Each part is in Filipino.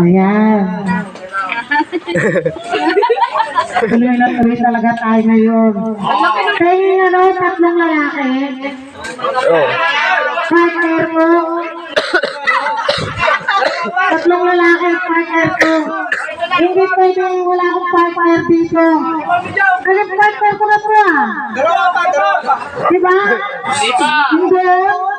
Ayan. Tuloy na tuloy talaga tayo ngayon. Kaya yung ano, tatlong lalaki. Partner mo. tatlong lalaki, partner ko. Hindi pwede wala akong partner dito. Ano partner ko na to ah? Diba? Hindi.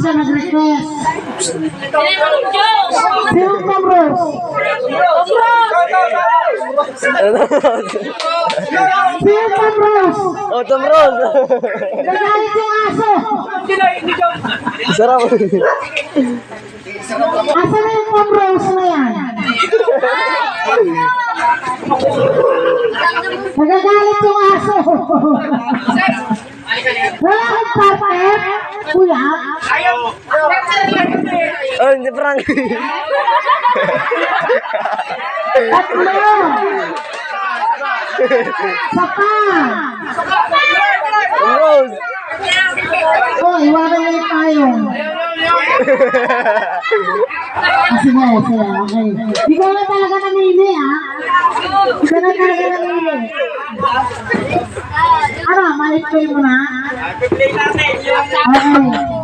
Siya nag-request. Sino Tom Rose? Sino Tom Rose? Oh, Tom Rose. Nagalit yung aso. Sarap. Asa na yung Tom Rose na yan? Nagagalit yung aso. Wala akong partner, kuya. Oh, hindi prank. Tatlo. Tom Rose. Oh, iwanan na tayo. Ah, sige, sige, okay. Ikaw na talaga namili, ha? Ikaw na talaga namili. Ano, ma-explain mo na? Okay.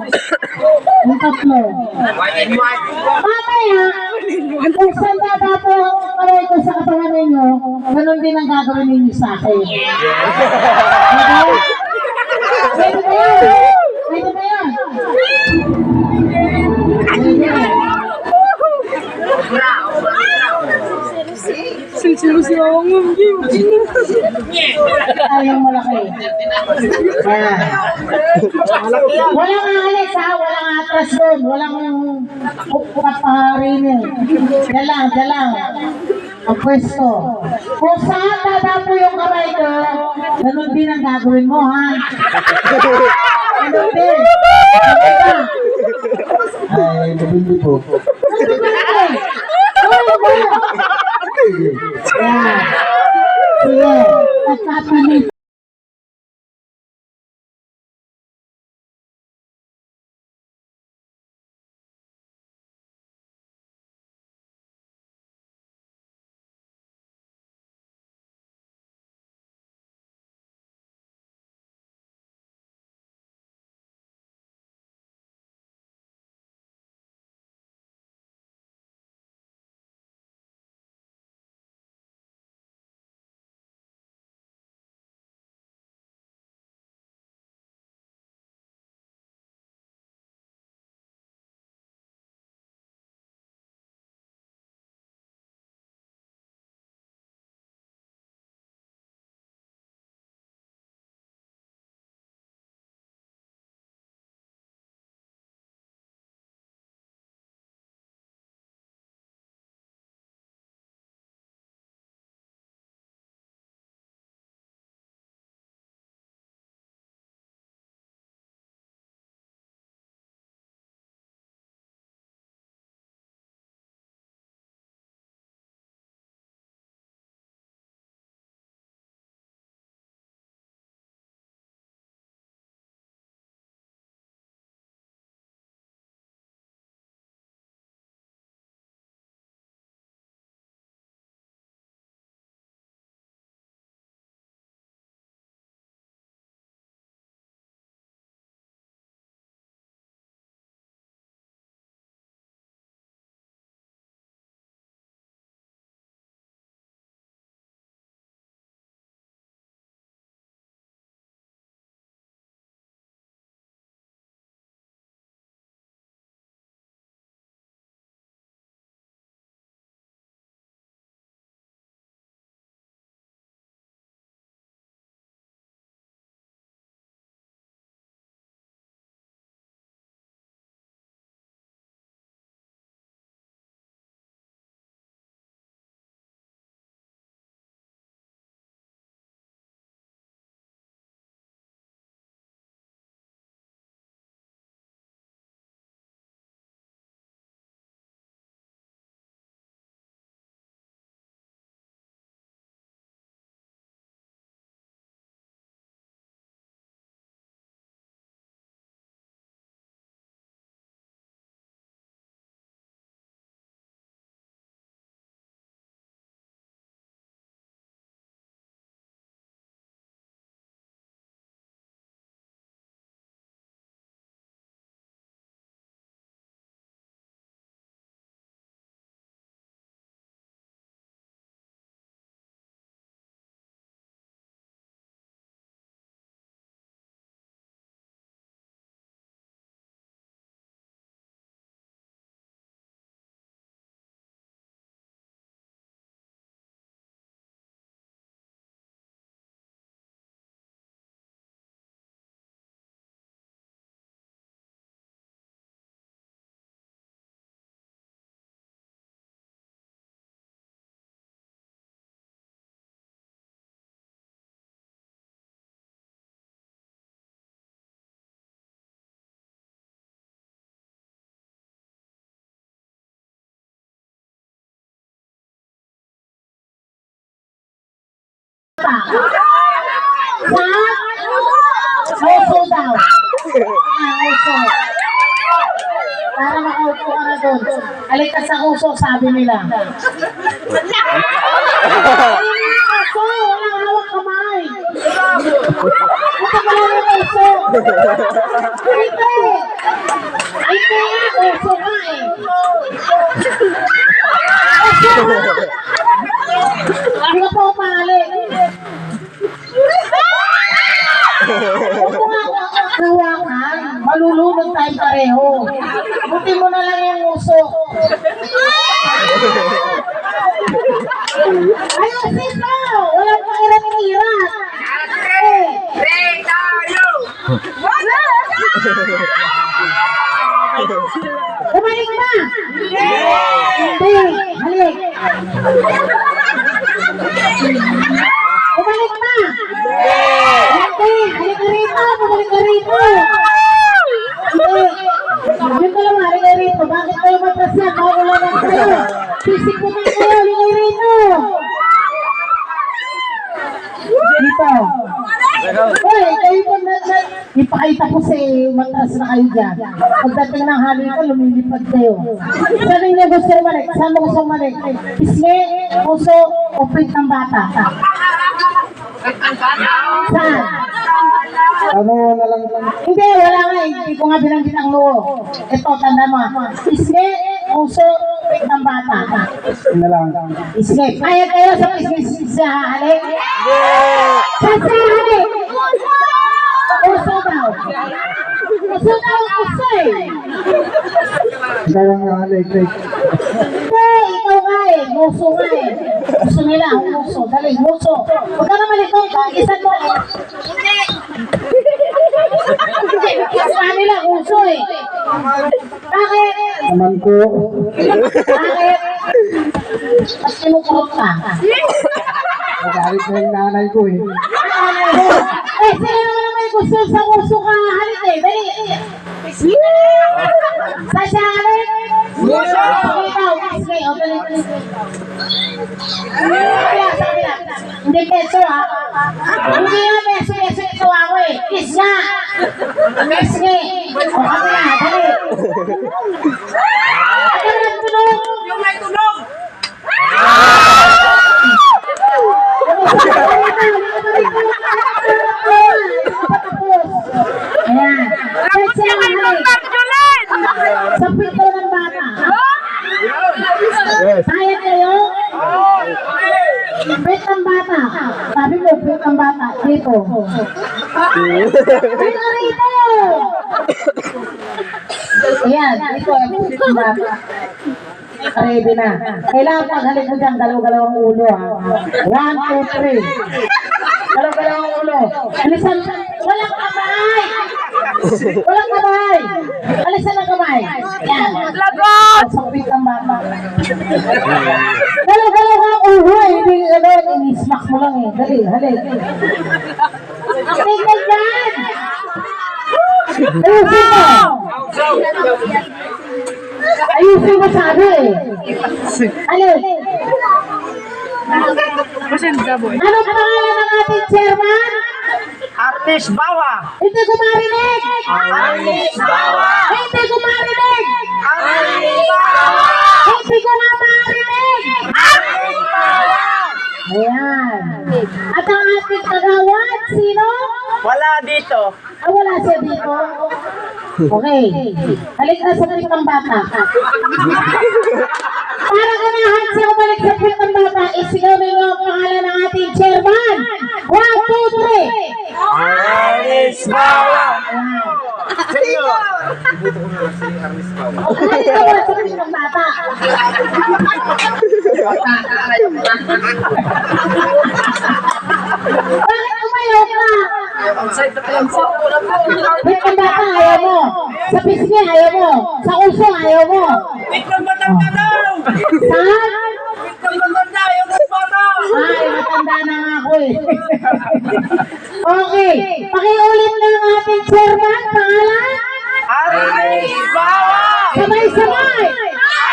Yung tatlo. Mamaya, kung saan dadapo ang kamay ko sa katawan ninyo, ganun din ang gagawin ninyo sa akin. Okay? Pwede Pwede. Ay, yung malaki. Ayan. Walang alis ha, walang atras doon, walang kapahari mo. Yan lang, yan lang. Ang pwesto. Kung saan tatapo yung kamay ko, ganun din ang gagawin mo ha. Ganun din. Ganun ka. Ay, mabindi po. Yan. Sige. Pa. Sa uso daw. Ah, uso. Para makaupo ka na doon. Alik ka sa uso, sabi nila. Uso, walang hawak kamay. Ito ka lang yung uso. Ito eh. Ito nga, uso nga eh. Uso nga. Hindi ka pa umali. Hawakan. Malulunod tayo pareho. Buti mo na lang yung uso. Ayusin mo! Walang pakirat-irat! Eh, Bumalik na! Hindi! Halik! Bumalik na! Hindi! Halik ka rito! Bumalik ka rito! Hindi! Yung dalawa, halik ka rito! Bakit kayo matras yan? Mawala lang kayo! Sisik mo na kayo! Kayo rito! Dito! Hoy, kayo po na, na, ipakita ko sa matras na kayo dyan. Pagdating ng hali ka, lumilipad kayo. Saan yung gusto malik? Saan mo gusto malik? Pisngi, puso, o print ng bata? Saan? Ano na lang Hindi, wala nga. eh. Hindi ko nga binanggit ang loo. Ito, tanda mo. Pisngi, puso, print ng bata. na lang. Pisngi. Kaya kayo sa pisngi sa halik? Sa sa halik? Puso daw. Puso daw, puso eh. Dalawang nga electric. Hindi, ikaw nga eh. Muso nga eh. Gusto nila, muso. Dali, muso. Huwag ka naman ikaw. Isa mo. Isa nila, muso eh. Bakit? Naman ko. Bakit? Ba't kinukurot ka? Nagalit na yung nanay ko eh. Eh, sino naman may gusto sa uso ka? Halit eh, dali. Sa siya halit? Sige daw, sige, o sa kabila. Hindi peso ha. Hindi nga peso, peso ito ako eh. Kiss nga. Kiss nga. O kabila, dali. Ano na tunog? Yung may tunog! Ayan. Kasi ang halik. Sa pito ng bata. Yes. Kaya kayo? Pit ng bata. Sabi mo, pit ng bata. Dito. Dito rito. Ayan, dito ang pit ng bata. Ready na. Kailangan paghalik mo dyan, galaw-galawang ulo ha. One, two, three. Galaw-galawang ulo. Alisan, walang kamay! Walang kamay! Alisan ang kamay. Yan. Lagot! Sa pit ng bata. Galaw-galaw ka ang ulo mo lang eh. Dali, halik. Tingnan yan! Ayusin mo! Ayusin mo sabi eh. Alin? Ano pangalan ng ating chairman? Artist Bawa! Hindi ko marinig! Artist Bawa! Hindi ko marinig! Artist Bawa! Hindi ko na marinig! Artist Bawa! Ayan. Ating kagawad, sino? Wala dito. Ah, wala siya dito. Okay. Halik na sa pit ng bata. Para ganahan siya umalik sa pit ng bata, isigaw ninyo ang pangalan ng ating chairman. One, two, three. Artist Bawa! Halik na wala sa pit ng bata umayaw ka? Pit ng bata, ayaw mo. Sa pisngi, ayaw mo. Sa uso, ayaw mo. Itong matanda daw! Saan? Itong matanda yung bata! Ay, matanda na nga ako eh. okay. Pakiulit na ang ating chairman, pangalan? Artist Bawa! Sabay-sabay!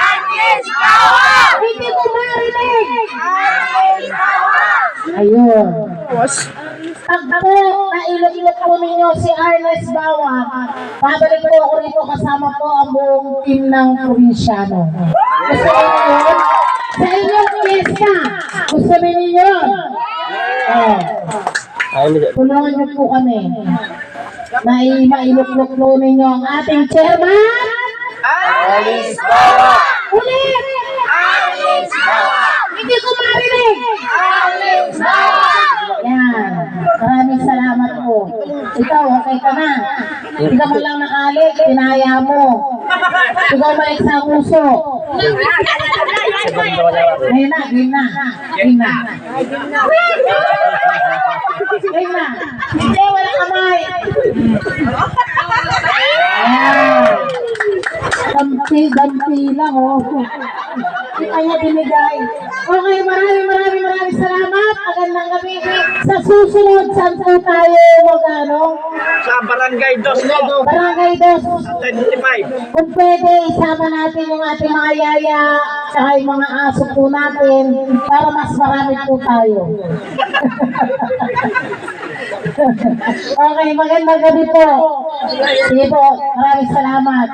Artist Bawa! Hindi ko marinig! Artist Bawa! Ayun. Pag ako, nailot-ilot po ninyo si Ernest Bawa, babalik po ako rito kasama po ang buong team ng probinsyano. Gusto niyo yun? Sa inyong fiesta, gusto niyo yun? Oh. Tulungan niyo po kami. Mai mailuklok po ninyo ang ating chairman. Artist Bawa! Ulit! Artist Bawa! Hindi ko marinig! Artist Bawa! Yan. Maraming salamat po. Ikaw, okay ka na. Hindi ka lang nakalik, pinaya mo. Ikaw balik sa uso. Ayun na, game na. Game na. Game na. Hindi, wala kamay. Ayan. Dampi-dampi lang, oh. Kaya binigay. Okay, maraming maraming maraming salamat. Magandang gabi. Sa susunod, saan po tayo mag ano? Sa barangay Dos po. Barangay Dos. 25. Kung pwede, isama natin yung ating mga yaya saka yung mga aso po natin para mas marami po tayo. okay, magandang gabi po. Sige po, maraming salamat.